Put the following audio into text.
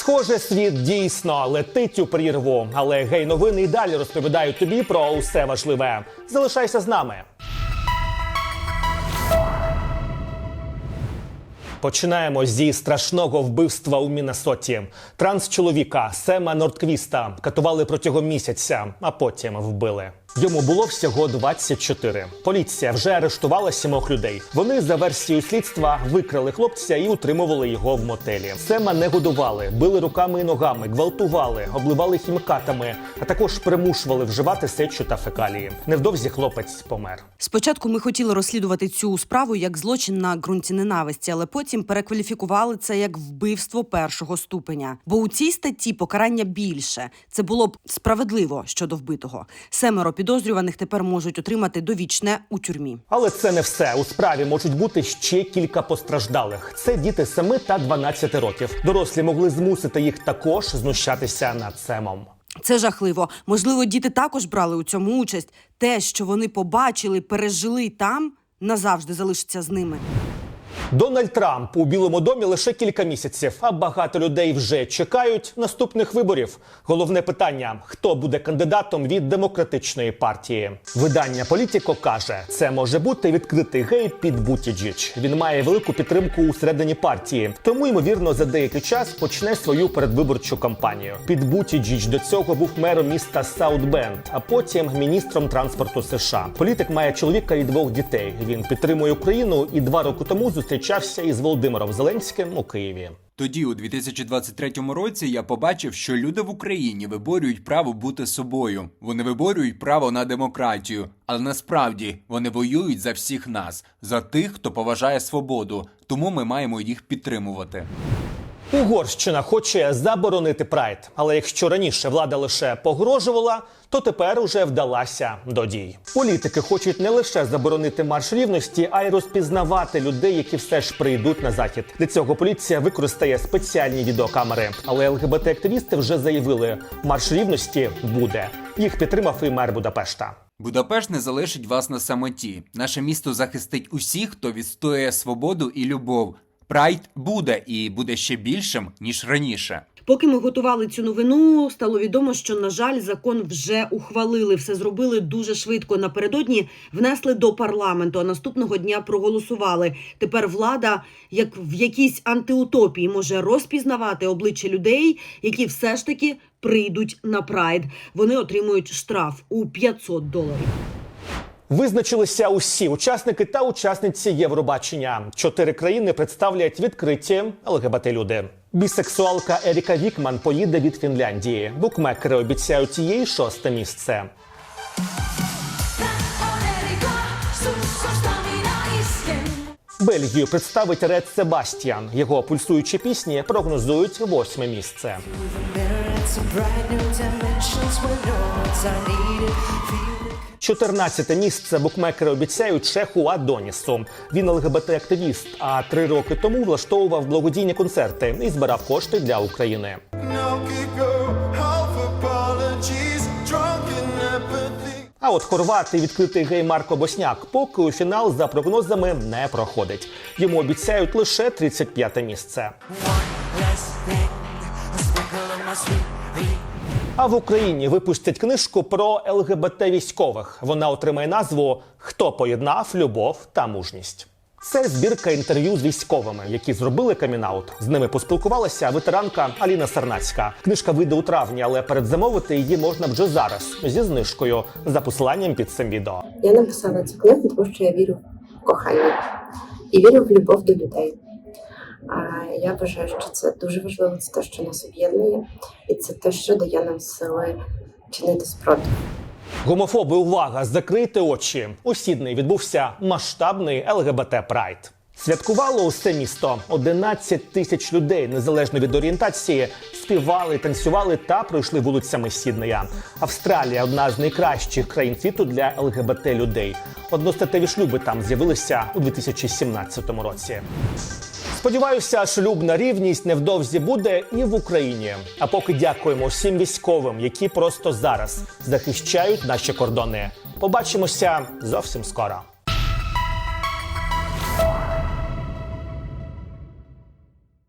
Схоже, світ дійсно летить у прірву, але гей новини і далі розповідають тобі про усе важливе. Залишайся з нами. Починаємо зі страшного вбивства у Міннесоті. Транс-чоловіка Сема Нордквіста катували протягом місяця, а потім вбили. Йому було всього 24. Поліція вже арештувала сімох людей. Вони за версією слідства викрали хлопця і утримували його в мотелі. Сема не годували, били руками і ногами, гвалтували, обливали хімікатами, а також примушували вживати сечу та фекалії. Невдовзі хлопець помер. Спочатку ми хотіли розслідувати цю справу як злочин на ґрунті ненависті, але потім перекваліфікували це як вбивство першого ступеня. Бо у цій статті покарання більше. Це було б справедливо щодо вбитого. Семеро підозрюваних тепер можуть отримати довічне у тюрмі. Але це не все. У справі можуть бути ще кілька постраждалих. Це діти 7 та 12 років. Дорослі могли змусити їх також знущатися над Семом. Це жахливо. Можливо, діти також брали у цьому участь. Те, що вони побачили, пережили там, назавжди залишиться з ними. Дональд Трамп у Білому домі лише кілька місяців, а багато людей вже чекають наступних виборів. Головне питання: хто буде кандидатом від демократичної партії? Видання Політіко каже, це може бути відкритий гей під Бутіджіч. Він має велику підтримку у середині партії, тому ймовірно за деякий час почне свою передвиборчу кампанію. Під Бутіджіч до цього був мером міста Саутбенд, а потім міністром транспорту США. Політик має чоловіка і двох дітей. Він підтримує Україну і два роки тому зустрічався із Володимиром Зеленським у Києві. Тоді, у 2023 році, я побачив, що люди в Україні виборюють право бути собою. Вони виборюють право на демократію, але насправді вони воюють за всіх нас, за тих, хто поважає свободу. Тому ми маємо їх підтримувати. Угорщина хоче заборонити прайд, але якщо раніше влада лише погрожувала, то тепер уже вдалася до дій. Політики хочуть не лише заборонити марш рівності, а й розпізнавати людей, які все ж прийдуть на захід. Для цього поліція використає спеціальні відеокамери. Але ЛГБТ-активісти вже заявили, марш рівності буде. Їх підтримав і мер Будапешта. Будапешт не залишить вас на самоті. Наше місто захистить усіх, хто відстоює свободу і любов. Прайд буде і буде ще більшим ніж раніше. Поки ми готували цю новину, стало відомо, що на жаль, закон вже ухвалили. Все зробили дуже швидко. Напередодні внесли до парламенту. А наступного дня проголосували. Тепер влада, як в якійсь антиутопії, може розпізнавати обличчя людей, які все ж таки прийдуть на прайд. Вони отримують штраф у 500 доларів. Визначилися усі учасники та учасниці Євробачення. Чотири країни представлять відкриті ЛГБТ-люди. Бісексуалка Еріка Вікман поїде від Фінляндії. Букмекери обіцяють їй шосте місце. Бельгію представить Ред Себастьян. Його пульсуючі пісні прогнозують восьме місце. It's a brand new dimensions where no words are needed. Feel it. 14 місце букмекери обіцяють чеху Адонісу. Він ЛГБТ-активіст, а три роки тому влаштовував благодійні концерти і збирав кошти для України. А от хорват і відкритий гей Марко Босняк поки у фінал за прогнозами не проходить. Йому обіцяють лише 35 місце. А в Україні випустять книжку про ЛГБТ військових. Вона отримає назву Хто поєднав любов та мужність. Це збірка інтерв'ю з військовими, які зробили камінаут. З ними поспілкувалася ветеранка Аліна Сарнацька. Книжка вийде у травні, але передзамовити її можна вже зараз зі знижкою за посиланням під цим відео. Я написала цю книгу, тому що я вірю в кохання і вірю в любов до людей. Я вважаю, що це дуже важливо, це те, що нас об'єднує, і це те, що дає нам сили чинити спротив. Гомофоби, увага! Закрийте очі. У Сіднey відбувся масштабний ЛГБТ Прайд. Святкувало усе місто. 11 тисяч людей, незалежно від орієнтації, співали, танцювали та пройшли вулицями Сіднея. Австралія одна з найкращих країн світу для ЛГБТ людей. Одностатеві шлюби там з'явилися у 2017 році. Сподіваюся, шлюбна рівність невдовзі буде і в Україні. А поки дякуємо всім військовим, які просто зараз захищають наші кордони. Побачимося зовсім скоро.